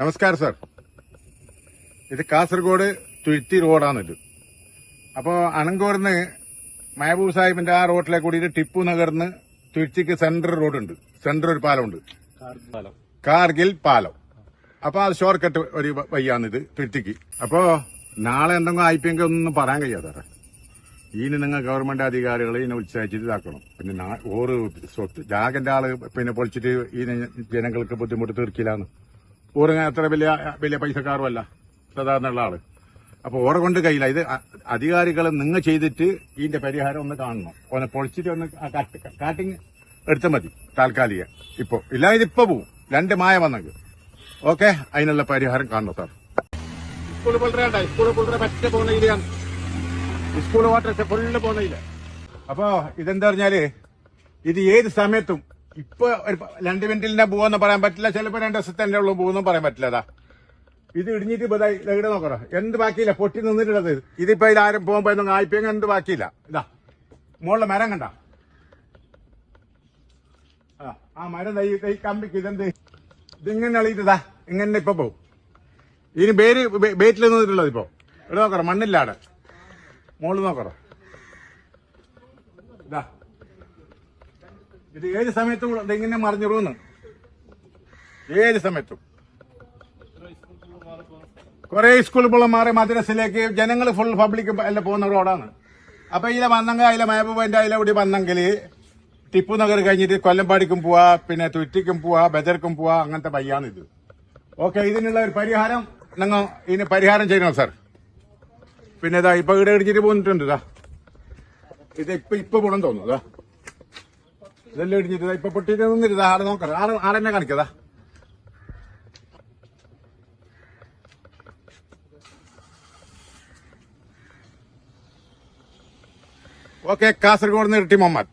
നമസ്കാരം സാർ. ഇത് കാസർഗോഡ് തുരുത്തി റോഡാണിത് അപ്പോൾ അണങ്കോർന്ന് മഹബൂബ് സാഹിബിന്റെ ആ റോഡിലെ കൂടി ടിപ്പു നഗർന്ന് തുരുത്തിക്ക് സെൻട്രൽ റോഡുണ്ട്. സെൻട്രൽ ഒരു പാലമുണ്ട്. കാർഗിൽ പാലം. അപ്പോൾ അത് ഷോർട്ട് കട്ട് ഒരു വയ്യാന്നിത് തുരുത്തിക്ക്. അപ്പോൾ നാളെ എന്തെങ്കിലും ആയിപ്പെങ്കിൽ ഒന്നും പറയാൻ കഴിയാതെ ഇനി നിങ്ങൾ ഗവൺമെന്റ് അധികാരികളെ ഇതിനെ ഉത്സാഹിച്ചിട്ട് ഇതാക്കണം. പിന്നെ ഓറ് സ്വത്ത്. ജാഗന്റെ ആൾ പിന്നെ പൊളിച്ചിട്ട് ഈ ജനങ്ങൾക്ക് ബുദ്ധിമുട്ട് തീർക്കില്ലാന്ന്. ഓറ് അത്ര വലിയ വലിയ പൈസക്കാരുമല്ല. സാധാരണ ആൾ അപ്പൊ ഓറെ കൊണ്ട് കഴിയില്ല ഇത് അധികാരികൾ നിങ്ങൾ ചെയ്തിട്ട് ഇതിന്റെ പരിഹാരം ഒന്ന് കാണണം. ഓനെ പൊളിച്ചിട്ട് ഒന്ന് കാട്ടിങ് എടുത്താൽ മതി താൽക്കാലിക. ഇപ്പൊ ഇല്ല ഇതിപ്പോ പോവും. രണ്ട് മായ വന്നെങ്കിൽ. ഓക്കെ അതിനുള്ള പരിഹാരം കാണണം സാർ. സ്കൂൾ പുലരണ്ട സ്കൂൾ പറ്റ പോകുന്ന സ്കൂൾ വാട്ടർ ഫുള്ള് പോകുന്നില്ല അപ്പോ ഇതെന്താ പറഞ്ഞാൽ ഇത് ഏത് സമയത്തും ഇപ്പൊ രണ്ട് മിനിറ്റിൽ പോവെന്ന് പറയാൻ പറ്റില്ല. ചിലപ്പോ രണ്ട് ദിവസത്തെ തന്നെ ഉള്ളു പോകുന്നു പറയാൻ പറ്റില്ല അതാ ഇത് ഇടിഞ്ഞിട്ട് ഇപ്പൊ ഇവിടെ നോക്കണോ എന്ത് ബാക്കിയില്ല? പൊട്ടി നിന്നിട്ടുള്ളത്. ഇതിപ്പോ ഇത് പോകുമ്പോ ഒന്നും ആയിപ്പോയെങ്കിൽ എന്ത് ബാക്കിയില്ല? ഇതാ. മുകളിലെ മരം കണ്ട? ആ മരം തൈ തൈ കമ്പിക്ക് ഇതെന്ത്? ഇതിങ്ങനെ അളിയിട്ടതാ ഇങ്ങനെ ഇപ്പൊ പോവും. ഇനി പേര് ബേറ്റിൽ നിന്നിട്ടുള്ളത് ഇപ്പൊ. ഇവിടെ നോക്കറ മണ്ണില്ലാടെ. മോൾ നോക്കറ ഇതാ. ഇത് ഏത് സമയത്തും ഇതെങ്ങനെ മറിഞ്ഞിടുന്നു ഏത് സമയത്തും. കുറെ സ്കൂൾ പിള്ളമാരെ മദ്രസിലേക്ക് ജനങ്ങൾ ഫുൾ പബ്ലിക് എല്ലാം പോകുന്ന റോഡാണ് അപ്പൊ ഇതിലെ വന്നെങ്കിൽ അതിലെ മയപ്പന്റെ അതിലെ കൂടി വന്നെങ്കിൽ ടിപ്പു നഗർ കഴിഞ്ഞിട്ട് കൊല്ലമ്പാടിക്കും പോവാ പിന്നെ തുറ്റിക്കും പോവാ ബദർക്കും പോവാ അങ്ങനത്തെ പയ്യാണ് ഇത്. ഓക്കെ ഇതിനുള്ള ഒരു പരിഹാരം നിങ്ങൾ ഇതിന് പരിഹാരം ചെയ്യണം സാർ പിന്നെ ഇതാ ഇപ്പൊ ഇവിടെ ഇടിച്ചിട്ട് പോന്നിട്ടുണ്ട് ഇതാ. ഇത് ഇപ്പൊ ഇപ്പൊ ഗുണം തോന്നുന്നു ഇതെല്ലാം ഇടിഞ്ഞിട്ട് ഇപ്പൊ പൊട്ടിയിട്ട് നിന്നിരുത ആടെ നോക്കാം. ആടെ ആടെന്നെ കാണിക്കതാ ഓക്കെ കാസർഗോഡ് നിന്ന് ഇരട്ടി മുഹമ്മദ്.